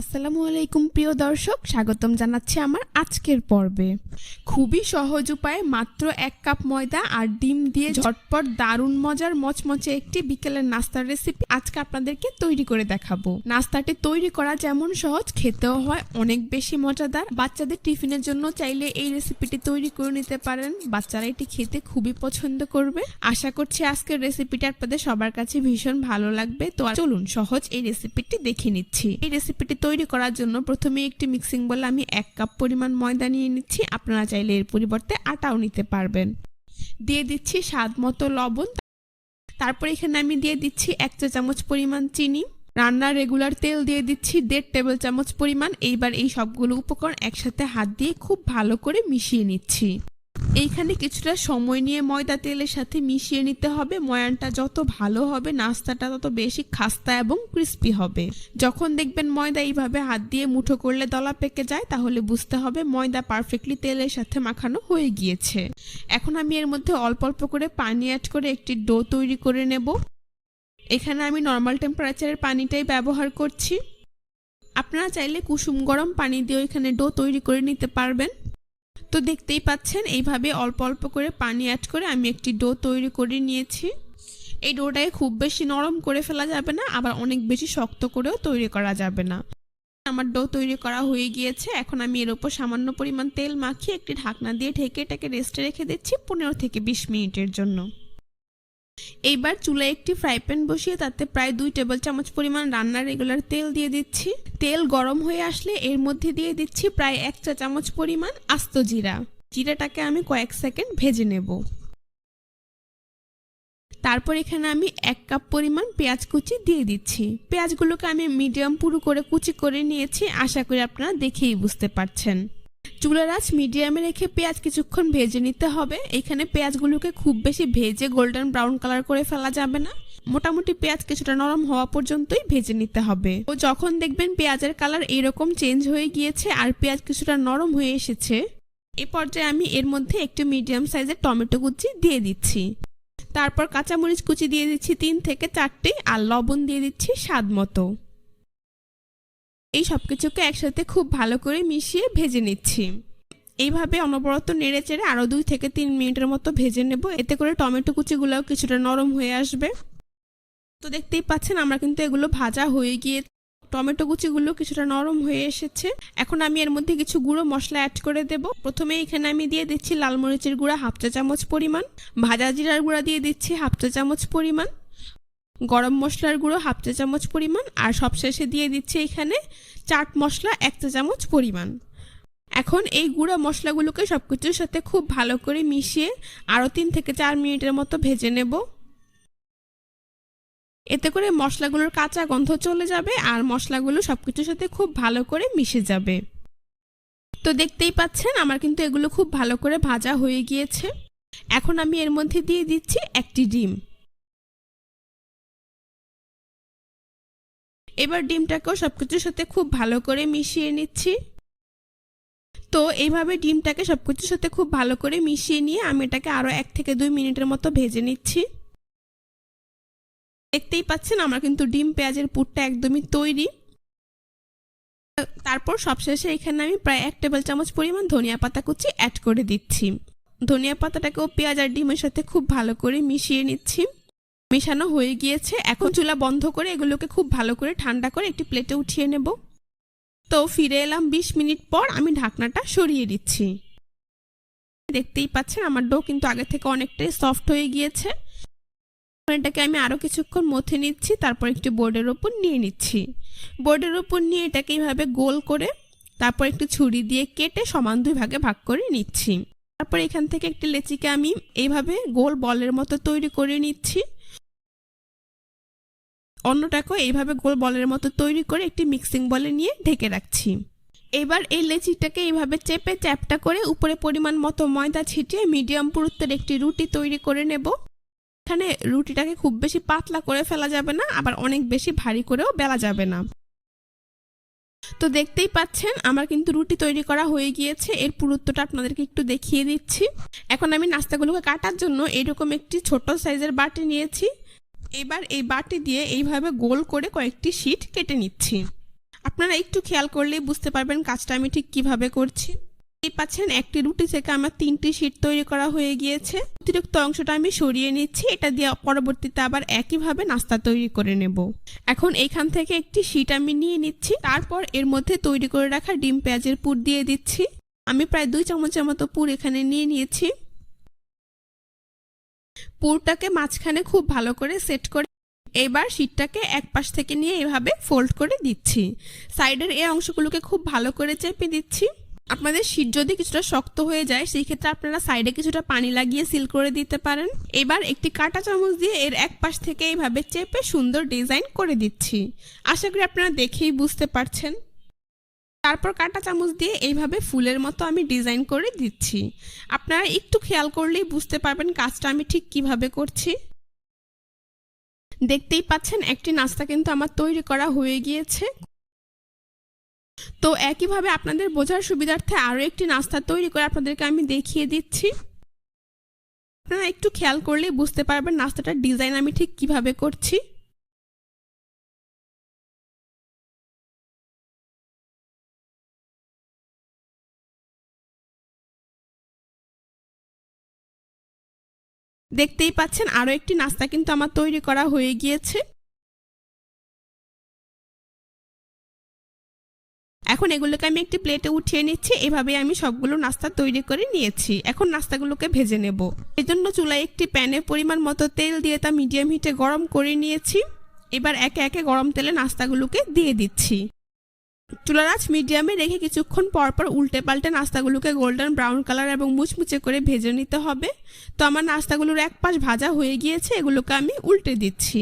আসসালামু আলাইকুম, প্রিয় দর্শক। স্বাগতম জানাচ্ছি আমার আজকের পর্বে। খুবই সহজ উপায়ে মাত্র এক কাপ ময়দা আর ডিম দিয়ে ঝটপট দারুণ মজার মচমচে একটি বিকেলের নাস্তার রেসিপি আজকে আপনাদেরকে তৈরি করে দেখাবো। নাস্তাটি তৈরি করা যেমন সহজ, খেতেও হয় অনেক বেশি মজাদার। বাচ্চাদের টিফিনের জন্য চাইলে এই রেসিপিটি তৈরি করে নিতে পারেন। বাচ্চারা এটি খেতে খুবই পছন্দ করবে। আশা করছি আজকের রেসিপিটি আপনাদের সবার কাছে ভীষণ ভালো লাগবে। তো চলুন সহজ এই রেসিপিটি দেখে নিচ্ছি। এই রেসিপিটি তৈরি করার জন্য প্রথমে একটি মিক্সিং বলে আমি এক কাপ পরিমাণ ময়দা নিয়ে নিচ্ছি। আপনারা চাইলে এর পরিবর্তে আটাও নিতে পারবেন। দিয়ে দিচ্ছি স্বাদ মতো লবণ। তারপর এখানে আমি দিয়ে দিচ্ছি এক চা চামচ পরিমাণ চিনি। রান্নার রেগুলার তেল দিয়ে দিচ্ছি দেড় টেবিল চামচ পরিমাণ। এইবার এই সবগুলো উপকরণ একসাথে হাত দিয়ে খুব ভালো করে মিশিয়ে নিচ্ছি। এইখানে কিছুটা সময় নিয়ে ময়দা তেলের সাথে মিশিয়ে নিতে হবে। ময়ানটা যত ভালো হবে, নাস্তাটা তত বেশি খাস্তা এবং ক্রিস্পি হবে। যখন দেখবেন ময়দা এইভাবে হাত দিয়ে মুঠো করলে দলা পেকে যায়, তাহলে বুঝতে হবে ময়দা পারফেক্টলি তেলের সাথে মাখানো হয়ে গিয়েছে। এখন আমি এর মধ্যে অল্প অল্প করে পানি অ্যাড করে একটি ডো তৈরি করে নেব। এখানে আমি নর্মাল টেম্পারেচারের পানিটাই ব্যবহার করছি। আপনারা চাইলে কুসুম গরম পানি দিয়েও এখানে ডো তৈরি করে নিতে পারবেন। তো দেখতেই পাচ্ছেন, এইভাবে অল্প অল্প করে পানি অ্যাড করে আমি একটি ডো তৈরি করে নিয়েছি। এই ডোটাকে খুব বেশি নরম করে ফেলা যাবে না, আবার অনেক বেশি শক্ত করেও তৈরি করা যাবে না। আমার ডো তৈরি করা হয়ে গিয়েছে, এখন আমি এর ওপর সামান্য পরিমাণ তেল মাখিয়ে একটি ঢাকনা দিয়ে ঢেকে এটাকে রেস্টে রেখে দিচ্ছি পনেরো থেকে বিশ মিনিটের জন্য। এইবার চুলায় একটি ফ্রাই প্যান বসিয়ে তাতে প্রায় দুই টেবিল চামচ পরিমাণ রান্নার রেগুলার তেল দিয়ে দিচ্ছি। তেল গরম হয়ে আসলে এর মধ্যে দিয়ে দিচ্ছি প্রায় এক চা চামচ পরিমাণ আস্ত জিরা। জিরাটাকে আমি কয়েক সেকেন্ড ভেজে নেব। তারপর এখানে আমি এক কাপ পরিমাণ পেঁয়াজ কুচি দিয়ে দিচ্ছি। পেঁয়াজগুলোকে আমি মিডিয়াম পুরু করে কুচি করে নিয়েছি। আশা করি আপনারা দেখেই বুঝতে পারছেন। চুলার আঁচ মিডিয়ামে রেখে পেঁয়াজ কিছুক্ষণ ভেজে নিতে হবে। এখানে পেঁয়াজগুলোকে খুব বেশি ভেজে গোল্ডেন ব্রাউন কালার করে ফেলা যাবে না। মোটামুটি পেঁয়াজ কিছুটা নরম হওয়া পর্যন্তই ভেজে নিতে হবে। ও যখন দেখবেন পেঁয়াজের কালার এরকম চেঞ্জ হয়ে গিয়েছে আর পেঁয়াজ কিছুটা নরম হয়ে এসেছে, এ পর্যায়ে আমি এর মধ্যে একটু মিডিয়াম সাইজের টমেটো কুচি দিয়ে দিচ্ছি। তারপর কাঁচামরিচ কুচি দিয়ে দিচ্ছি তিন থেকে চারটি আর লবণ দিয়ে দিচ্ছি স্বাদ মতো। এই সব কিছুকে একসাথে খুব ভালো করে মিশিয়ে ভেজে নিচ্ছি। এইভাবে অনবরত নেড়ে চেড়ে আরও দুই থেকে তিন মিনিটের মতো ভেজে নেব। এতে করে টমেটো কুচিগুলোও কিছুটা নরম হয়ে আসবে। তো দেখতেই পাচ্ছেন আমরা কিন্তু এগুলো ভাজা হয়ে গিয়ে টমেটো কুচিগুলো কিছুটা নরম হয়ে এসেছে। এখন আমি এর মধ্যে কিছু গুঁড়ো মশলা অ্যাড করে দেব। প্রথমে এখানে আমি দিয়ে দিচ্ছি লাল মরিচের গুঁড়া হাফ চা চামচ পরিমাণ, ভাজা জিরার গুঁড়া দিয়ে দিচ্ছি হাফ চা চামচ পরিমাণ। গরম মশলার গুঁড়ো হাফ চা চামচ পরিমাণ আর সবশেষে দিয়ে দিচ্ছি এখানে চাট মশলা এক চা চামচ পরিমাণ। এখন এই গুঁড়া মশলাগুলোকে সব কিছুর সাথে খুব ভালো করে মিশিয়ে আরও তিন থেকে চার মিনিটের মতো ভেজে নেব। এতে করে মশলাগুলোর কাঁচা গন্ধ চলে যাবে আর মশলাগুলো সব কিছুর সাথে খুব ভালো করে মিশে যাবে। তো দেখতেই পাচ্ছেন আমার কিন্তু এগুলো খুব ভালো করে ভাজা হয়ে গিয়েছে। এখন আমি এর মধ্যে দিয়ে দিচ্ছি একটি ডিম। এবার ডিমটাকেও সব কিছুর সাথে খুব ভালো করে মিশিয়ে নিচ্ছি। তো এইভাবে ডিমটাকে সব কিছুর সাথে খুব ভালো করে মিশিয়ে নিয়ে আমি এটাকে আরও এক থেকে দুই মিনিটের মতো ভেজে নিচ্ছি। দেখতেই পাচ্ছেন আমার কিন্তু ডিম পেঁয়াজের পুরটা একদমই তৈরি। তারপর সবশেষে এখানে আমি প্রায় এক টেবিল চামচ পরিমাণ ধনিয়া পাতা কুচি অ্যাড করে দিচ্ছি। ধনিয়া পাতাটাকেও পেঁয়াজ আর ডিমের সাথে খুব ভালো করে মিশিয়ে নিচ্ছি। মেশানো হয়ে গিয়েছে। এখন চুলা বন্ধ করে এগুলোকে খুব ভালো করে ঠান্ডা করে একটি প্লেটে উঠিয়ে নেব। তো ফিরে এলাম বিশ মিনিট পর আমি ঢাকনাটা সরিয়ে দিচ্ছি। দেখতেই পাচ্ছেন আমার ডো কিন্তু আগে থেকে অনেকটাই সফট হয়ে গিয়েছে। এটাকে আমি আরও কিছুক্ষণ মথে নিচ্ছি, তারপর একটি বোর্ডের ওপর নিয়ে নিচ্ছি। বোর্ডের ওপর নিয়ে এটাকে এইভাবে গোল করে তারপর একটু ছুরি দিয়ে কেটে সমান দুই ভাগে ভাগ করে নিচ্ছি। তারপর এখান থেকে একটি লেচিকে আমি এইভাবে গোল বলের মতো তৈরি করে নিচ্ছি। অন্যটাকেও এইভাবে গোল বলের মতো তৈরি করে একটি মিক্সিং বলে নিয়ে ঢেকে রাখছি। এবার এই লেচিটাকে এইভাবে চেপে চ্যাপটা করে উপরে পরিমাণ মতো ময়দা ছিটিয়ে মিডিয়াম পুরুত্বের একটি রুটি তৈরি করে নেব। এখানে রুটিটাকে খুব বেশি পাতলা করে ফেলা যাবে না, আবার অনেক বেশি ভারী করেও বেলা যাবে না। তো দেখতেই পাচ্ছেন, আমার কিন্তু রুটি তৈরি করা হয়ে গিয়েছে। এর পুরুত্বটা আপনাদেরকে একটু দেখিয়ে দিচ্ছি। এখন আমি নাস্তাগুলোকে কাটার জন্য এরকম একটি ছোট সাইজের বাটি নিয়েছি। এবার এই বাটি দিয়ে এইভাবে গোল করে কয়েকটি শিট কেটে নিচ্ছি। আপনারা একটু খেয়াল করলেই বুঝতে পারবেন কাজটা আমি ঠিক কীভাবে করছি। এই পাচ্ছেন একটি রুটি থেকে আমার তিনটি শীট তৈরি করা হয়ে গিয়েছে। অতিরিক্ত অংশটা আমি সরিয়ে নিচ্ছি, এটা দিয়ে পরবর্তীতে আবার একইভাবে নাস্তা তৈরি করে নেব। এখন এইখান থেকে একটি শীট আমি নিয়ে নিচ্ছি, তারপর এর মধ্যে তৈরি করে রাখা ডিম পেঁয়াজের পুর দিয়ে দিচ্ছি। আমি প্রায় দুই চামচের মতো পুর এখানে নিয়ে নিয়েছি। পুরটাকে মাঝখানে খুব ভালো করে সেট করে এবার শীটটাকে এক পাশ থেকে নিয়ে এভাবে ফোল্ড করে দিচ্ছি। সাইডের এই অংশগুলোকে খুব ভালো করে চেপে দিচ্ছি। আপনাদের শীট যদি কিছুটা শক্ত হয়ে যায়, সেই ক্ষেত্রে আপনারা সাইডে কিছুটা পানি লাগিয়ে সিল করে দিতে পারেন। এবার একটি কাঁটা চামচ দিয়ে এর এক পাশ থেকে এইভাবে চেপে সুন্দর ডিজাইন করে দিচ্ছি। আশা করি আপনারা দেখেই বুঝতে পারছেন। তারপর কাঁটা চামচ দিয়ে এইভাবে ফুলের মতো আমি ডিজাইন করে দিচ্ছি। আপনারা একটু খেয়াল করলেই বুঝতে পারবেন কাজটা আমি ঠিক কীভাবে করছি। দেখতেই পাচ্ছেন, একটি নাস্তা কিন্তু আমার তৈরি করা হয়ে গিয়েছে। তো একইভাবে আপনাদের বোঝার সুবিধার্থে আরও একটি নাস্তা তৈরি করে আপনাদেরকে আমি দেখিয়ে দিচ্ছি। আপনারা একটু খেয়াল করলেই বুঝতে পারবেন নাস্তাটার ডিজাইন আমি ঠিক কীভাবে করছি। দেখতেই পাচ্ছেন আরও একটি নাস্তা কিন্তু আমার তৈরি করা হয়ে গিয়েছে। এখন এগুলোকে আমি একটি প্লেটে উঠিয়ে নিচ্ছি, এভাবে আমি সবগুলো নাস্তা তৈরি করে নিয়েছি। এখন নাস্তাগুলোকে ভেজে নেব। এই জন্য চুলায় একটি প্যানে পরিমাণ মতো তেল দিয়ে তা মিডিয়াম হিটে গরম করে নিয়েছি। এবার একে একে গরম তেলে নাস্তাগুলোকে দিয়ে দিচ্ছি। চুলার আঁচ মিডিয়ামে রেখে কিছুক্ষণ পর পর উল্টে পাল্টে নাস্তাগুলোকে গোল্ডেন ব্রাউন কালার এবং মুচমুচে করে ভেজে নিতে হবে। তো আমার নাস্তাগুলোর এক পাশ ভাজা হয়ে গিয়েছে, এগুলোকে আমি উল্টে দিচ্ছি।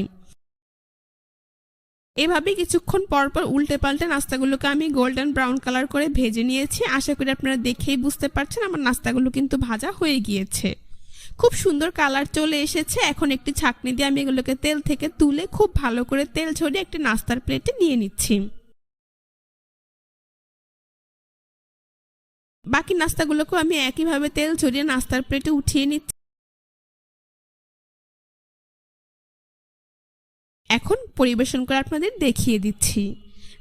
এভাবে কিছুক্ষণ পর পর উল্টে পাল্টে নাস্তাগুলোকে আমি গোল্ডেন ব্রাউন কালার করে ভেজে নিয়েছি। আশা করি আপনারা দেখেই বুঝতে পারছেন আমার নাস্তাগুলো কিন্তু ভাজা হয়ে গিয়েছে। খুব সুন্দর কালার চলে এসেছে। এখন একটি ছাকনি দিয়ে আমি এগুলোকে তেল থেকে তুলে খুব ভালো করে তেল ছড়িয়ে একটি নাস্তার প্লেটে নিয়ে নিচ্ছি। বাকি নাস্তাগুলোকেও আমি একইভাবে তেল ছড়িয়ে নাস্তার প্লেটে উঠিয়ে নিচ্ছি। এখন পরিবেশন করে আপনাদের দেখিয়ে দিচ্ছি।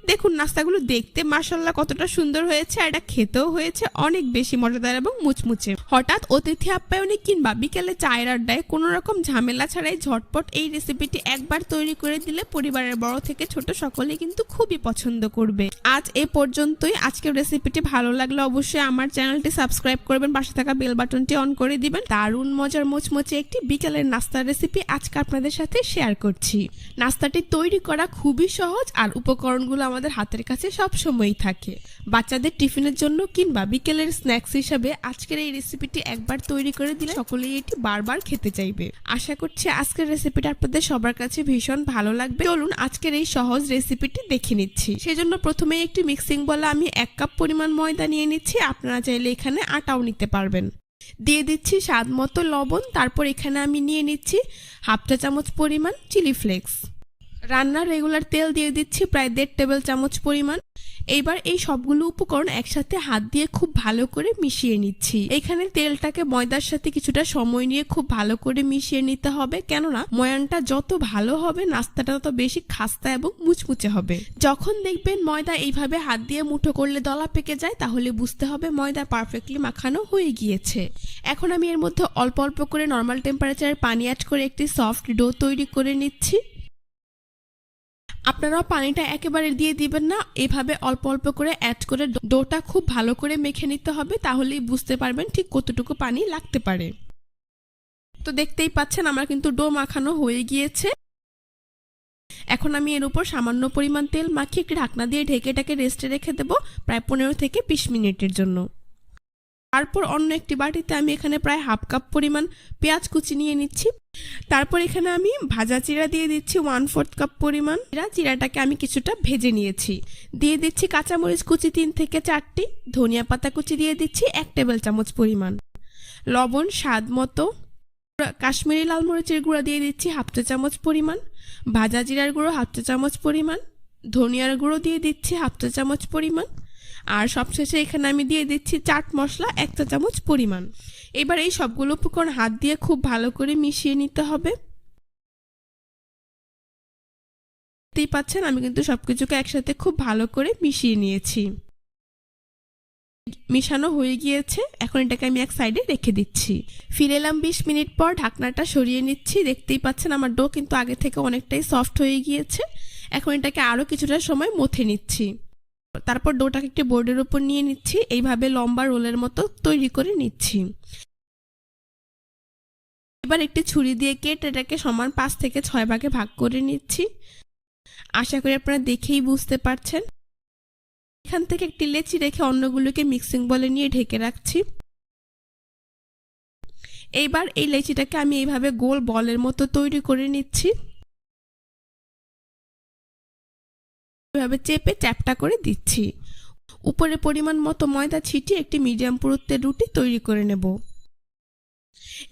দেখুন, নাস্তাগুলো দেখতে মাসাল্লাহ কতটা সুন্দর হয়েছে আর এটা খেতেও হয়েছে অনেক বেশি মজাদার এবং মুচমুচে। হঠাৎ অতিথি আপ্যায়নে কিংবা বিকেলে চায়ের আড্ডায় কোনো রকম ঝামেলা ছাড়াই ঝটপট এই রেসিপিটি একবার তৈরি করে দিলে পরিবারের বড় থেকে ছোট সকলে কিন্তু খুবই পছন্দ করবে। আজ এ পর্যন্তই। আজকের রেসিপিটি ভালো লাগলে অবশ্যই আমার চ্যানেলটি সাবস্ক্রাইব করবেন। পাশে থাকা বেল বাটনটি অন করে দিবেন। দারুণ মজার মুচমুচে একটি বিকেলের নাস্তার রেসিপি আজকে আপনাদের সাথে শেয়ার করছি। নাস্তাটি তৈরি করা খুবই সহজ আর উপকরণগুলো আমাদের হাতের কাছে সব সময়ই থাকে। বাচ্চাদের টিফিনের জন্য কিংবা বিকেলের স্ন্যাক্স হিসাবে আজকের এই রেসিপিটি একবার তৈরি করে দিলে সকলেই এটি বারবার খেতে চাইবে। আশা করছি আজকের রেসিপিটা আপনাদের সবার কাছে ভীষণ ভালো লাগবে। চলুন আজকের এই সহজ রেসিপিটি দেখে নিচ্ছি। সেজন্য প্রথমে একটি মিক্সিং বলে আমি এক কাপ পরিমাণ ময়দা নিয়ে নিচ্ছি। আপনারা চাইলে এখানে আটাও নিতে পারবেন। দিয়ে দিচ্ছি স্বাদ মতো লবণ। তারপর এখানে আমি নিয়ে নিচ্ছি হাফ চা চামচ পরিমাণ চিলি ফ্লেক্স। রান্নার রেগুলার তেল দিয়ে দিচ্ছি প্রায় দেড় টেবিল চামচ পরিমাণ। এইবার এই সবগুলো উপকরণ একসাথে হাত দিয়ে খুব ভালো করে মিশিয়ে নিচ্ছি। এখানে তেলটাকে ময়দার সাথে কিছুটা সময় নিয়ে খুব ভালো করে মিশিয়ে নিতে হবে। কেননা, ময়ানটা যত ভালো হবে, নাস্তাটা তত বেশি খাস্তা এবং মুচমুচে হবে। যখন দেখবেন ময়দা এইভাবে হাত দিয়ে মুঠো করলে দলা পেকে যায়, তাহলে বুঝতে হবে ময়দা পারফেক্টলি মাখানো হয়ে গিয়েছে। এখন আমি এর মধ্যে অল্প অল্প করে নর্মাল টেম্পারেচারের পানি অ্যাড করে একটি সফট ডো তৈরি করে নিচ্ছি। আপনারাও পানিটা একেবারে দিয়ে দিবেন না। এভাবে অল্প অল্প করে অ্যাড করে ডোটা খুব ভালো করে মেখে নিতে হবে, তাহলেই বুঝতে পারবেন ঠিক কতটুকু পানি লাগতে পারে। তো দেখতেই পাচ্ছেন আমার কিন্তু ডো মাখানো হয়ে গিয়েছে। এখন আমি এর উপর সামান্য পরিমাণ তেল মাখিয়ে একটি ঢাকনা দিয়ে ঢেকে এটাকে রেস্টে রেখে দেবো প্রায় পনেরো থেকে বিশ মিনিটের জন্য। তারপর অন্য একটি বাটিতে আমি এখানে প্রায় হাফ কাপ পরিমাণ পেঁয়াজ কুচি নিয়ে নিচ্ছি। তারপর এখানে আমি ভাজা চিরা দিয়ে দিচ্ছি ওয়ান ফোর্থ কাপ পরিমাণ। চিরা চিরাটাকে আমি কিছুটা ভেজে নিয়েছি। দিয়ে দিচ্ছি কাঁচামরিচ কুচি তিন থেকে চারটি, ধনিয়া পাতা কুচি দিয়ে দিচ্ছি এক টেবিল চামচ পরিমাণ। লবণ, স্বাদ মতো। কাশ্মীরি লাল মরিচের গুঁড়া দিয়ে দিচ্ছি হাফ চা চামচ পরিমাণ। ভাজা জিরার গুঁড়ো হাফ চা চামচ পরিমাণ। ধনিয়ার গুঁড়ো দিয়ে দিচ্ছি হাফ চা চামচ পরিমাণ। আর সবশেষে এখানে আমি দিয়ে দিচ্ছি চাট মশলা এক চা চামচ পরিমাণ। এবার এই সবগুলো উপকরণ হাত দিয়ে খুব ভালো করে মিশিয়ে নিতে হবে। দেখতেই পাচ্ছেন, আমি কিন্তু সব কিছুকে একসাথে খুব ভালো করে মিশিয়ে নিয়েছি। মিশানো হয়ে গিয়েছে, এখন এটাকে আমি এক সাইডে রেখে দিচ্ছি। ফিরে এলাম বিশ মিনিট পর, ঢাকনাটা সরিয়ে নিচ্ছি। দেখতেই পাচ্ছেন, আমার ডো কিন্তু আগে থেকে অনেকটাই সফট হয়ে গিয়েছে। এখন এটাকে আরও কিছুটা সময় মথে নিচ্ছি। তারপর ডোটাকে একটি বোর্ডের উপর নিয়ে নিচ্ছি। এইভাবে লম্বা রোলের মতো তৈরি করে নিচ্ছি। এবার একটি ছুরি দিয়ে কেটে এটাকে সমান পাঁচ থেকে ছয় ভাগে ভাগ করে নিচ্ছি। আশা করি আপনারা দেখেই বুঝতে পারছেন। এখান থেকে একটি লেচি রেখে অন্যগুলোকে মিক্সিং বলে নিয়ে ঢেকে রাখছি। এইবার এই লেচিটাকে আমি এইভাবে গোল বলের মতো তৈরি করে নিচ্ছি। এভাবে চেপে চ্যাপটা করে দিচ্ছি। উপরে পরিমাণ মতো ময়দা ছিটিয়ে একটি মিডিয়াম পুরুত্বের রুটি তৈরি করে নেব।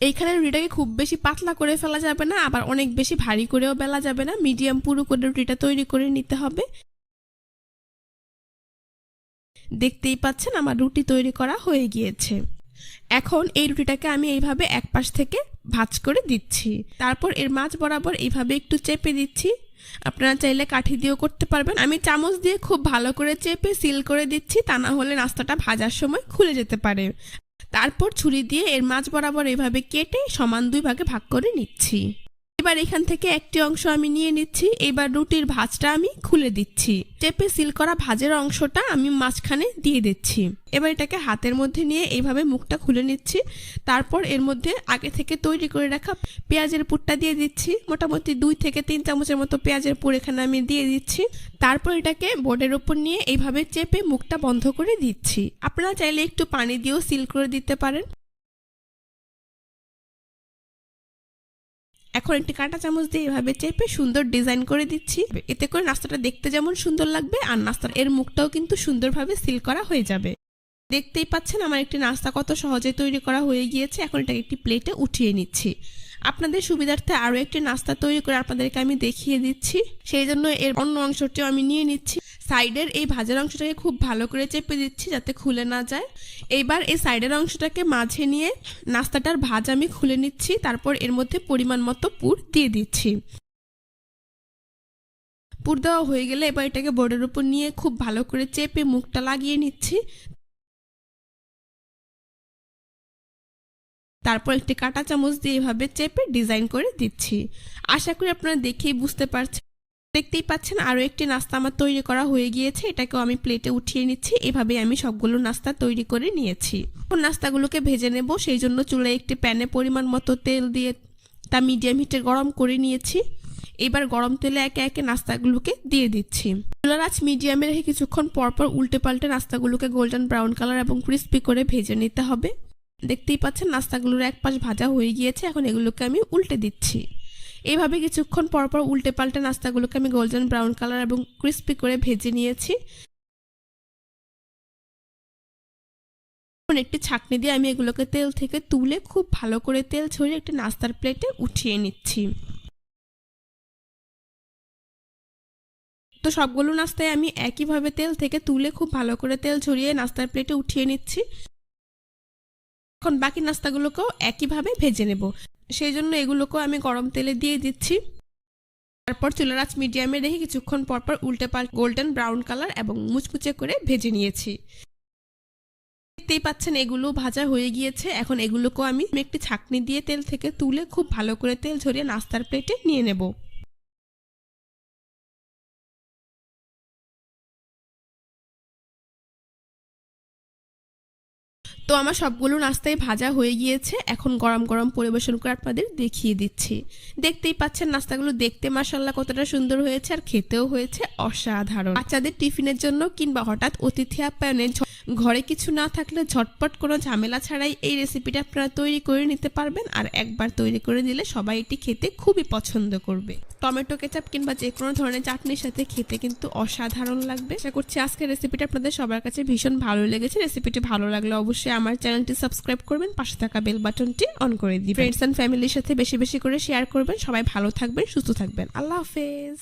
এইখানে রুটিটাকে খুব বেশি পাতলা করে ফেলা যাবে না, আবার অনেক বেশি ভারী করেও বেলা যাবে না। মিডিয়াম পুরো করে রুটিটা তৈরি করে নিতে হবে। দেখতেই পাচ্ছেন আমার রুটি তৈরি করা হয়ে গিয়েছে। এখন এই রুটিটাকে আমি এইভাবে এক পাশ থেকে ভাজ করে দিচ্ছি। তারপর এর মাছ বরাবর এইভাবে একটু চেপে দিচ্ছি। আপনারা চাইলে কাঠি দিয়েও করতে পারবেন। আমি চামচ দিয়ে খুব ভালো করে চেপে সিল করে দিচ্ছি, তা না হলে নাস্তাটা ভাজার সময় খুলে যেতে পারে। তারপর ছুরি দিয়ে এর মাছ বরাবর এভাবে কেটে সমান দুই ভাগে ভাগ করে নিচ্ছি। এবার এখান থেকে একটি অংশ আমি নিয়ে নিচ্ছি। এবার রুটির ভাজটা আমি খুলে দিচ্ছি। চেপে সিল করা ভাজের অংশটা আমি মাঝখানে দিয়ে দিচ্ছি। এবার এটাকে হাতের মধ্যে নিয়ে এইভাবে মুখটা খুলে নিচ্ছি। তারপর এর মধ্যে আগে থেকে তৈরি করে রাখা পেঁয়াজের পুরটা দিয়ে দিচ্ছি। মোটামুটি দুই থেকে তিন চামচের মতো পেঁয়াজের পুর এখানে আমি দিয়ে দিচ্ছি। তারপর এটাকে বোর্ডের উপর নিয়ে এইভাবে চেপে মুখটা বন্ধ করে দিচ্ছি। আপনারা চাইলে একটু পানি দিয়েও সিল করে দিতে পারেন। এখন একটি কাঁটা চামচ দিয়ে এভাবে চেপে সুন্দর ডিজাইন করে দিচ্ছি। এতে করে নাস্তাটা দেখতে যেমন সুন্দর লাগবে, আর নাস্তার এর মুখটাও কিন্তু সুন্দরভাবে সিল করা হয়ে যাবে। দেখতেই পাচ্ছেন আমার একটি নাস্তা কত সহজে তৈরি করা হয়ে গিয়েছে। এখন এটাকে একটি প্লেটে উঠিয়ে নিচ্ছি। আপনাদের সুবিধার্থে আরও একটি নাস্তা তৈরি করে আপনাদেরকে আমি দেখিয়ে দিচ্ছি। সেই জন্য এর অন্য অংশটিও আমি নিয়ে নিচ্ছি। সাইডের এই ভাজার অংশটাকে খুব ভালো করে চেপে দিচ্ছি যাতে খুলে না যায়। এইবার এই সাইডের অংশটাকে মাঝে নিয়ে নাস্তাটার ভাজ আমি খুলে নিচ্ছি, তারপর এর মধ্যে পরিমাণ মতো পুর দিয়ে দিচ্ছি। পুর দেওয়া হয়ে গেলে এবার এটাকে বোর্ডের উপর নিয়ে খুব ভালো করে চেপে মুখটা লাগিয়ে নিচ্ছি। তারপর একটি কাঁটা চামচ দিয়ে এভাবে চেপে ডিজাইন করে দিচ্ছি। আশা করি আপনারা দেখেই বুঝতে পারছেন। দেখতেই পাচ্ছেন আরও একটি নাস্তা আমার তৈরি করা হয়ে গিয়েছে। এটাকেও আমি প্লেটে উঠিয়ে নিচ্ছি। এভাবে আমি সবগুলো নাস্তা তৈরি করে নিয়েছি। এখন নাস্তাগুলোকে ভেজে নেব। সেই জন্য চুলায় একটি প্যানে পরিমাণ মতো তেল দিয়ে তা মিডিয়াম হিটে গরম করে নিয়েছি। এবার গরম তেলে একে একে নাস্তাগুলোকে দিয়ে দিচ্ছি। চুলার আঁচ মিডিয়ামে রেখে কিছুক্ষণ পরপর উল্টে পাল্টে নাস্তাগুলোকে গোল্ডেন ব্রাউন কালার এবং ক্রিস্পি করে ভেজে নিতে হবে। দেখতেই পাচ্ছেন, নাস্তাগুলোর এক পাশ ভাজা হয়ে গিয়েছে, এখন এগুলোকে আমি উল্টে দিচ্ছি। এইভাবে কিছুক্ষণ পরপর উল্টে পাল্টে নাস্তাগুলোকে আমি গোল্ডেন ব্রাউন কালার এবং ক্রিস্পি করে ভেজে নিয়েছি। একটি ছাকনি দিয়ে আমি এগুলোকে তেল থেকে তুলে খুব ভালো করে তেল ছড়িয়ে একটি নাস্তার প্লেটে উঠিয়ে নিচ্ছি। তো সবগুলো নাস্তায় আমি একইভাবে তেল থেকে তুলে খুব ভালো করে তেল ছড়িয়ে নাস্তার প্লেটে উঠিয়ে নিচ্ছি। এখন বাকি নাস্তাগুলোকেও একইভাবে ভেজে নেব। সেই জন্য এগুলোকেও আমি গরম তেলে দিয়ে দিচ্ছি। তারপর চুলার মিডিয়ামে রেখে কিছুক্ষণ পরপর উল্টে পাল গোল্ডেন ব্রাউন কালার এবং মুচমুচে করে ভেজে নিয়েছি। দেখতেই পাচ্ছেন, এগুলো ভাজা হয়ে গিয়েছে। এখন এগুলোকেও আমি একটি ছাকনি দিয়ে তেল থেকে তুলে খুব ভালো করে তেল ঝরিয়ে নাস্তার প্লেটে নিয়ে নেব। তো আমার সবগুলো নাস্তায় ভাজা হয়ে গিয়েছে। এখন গরম গরম পরিবেশন করে আপনাদের দেখিয়ে দিচ্ছি। দেখতেই পাচ্ছেন নাস্তাগুলো দেখতে মাসাল্লাহ কতটা সুন্দর হয়েছে আর খেতেও হয়েছে অসাধারণ। বাচ্চাদের টিফিনের জন্য কিংবা হঠাৎ অতিথি আপ্যায়নে ঘরে কিছু না থাকলে ঝটপট কোনো ঝামেলা ছাড়াই এই রেসিপিটা আপনারা তৈরি করে নিতে পারবেন আর একবার তৈরি করে দিলে সবাই এটি খেতে খুবই পছন্দ করবে। টমেটো কেচাপ কিংবা যে কোনো ধরনের চাটনির সাথে খেতে কিন্তু অসাধারণ লাগবে। আশা করছি আজকের রেসিপিটা আপনাদের সবার কাছে ভীষণ ভালো লেগেছে। রেসিপিটি ভালো লাগলে অবশ্যই আমার চ্যানেলটি সাবস্ক্রাইব করবেন, পাশে থাকা বেল বাটনটি অন করে দিবেন। ফ্রেন্ডস অ্যান্ড ফ্যামিলির সাথে বেশি বেশি করে শেয়ার করবেন। সবাই ভালো থাকবেন, সুস্থ থাকবেন। আল্লাহ হাফেজ।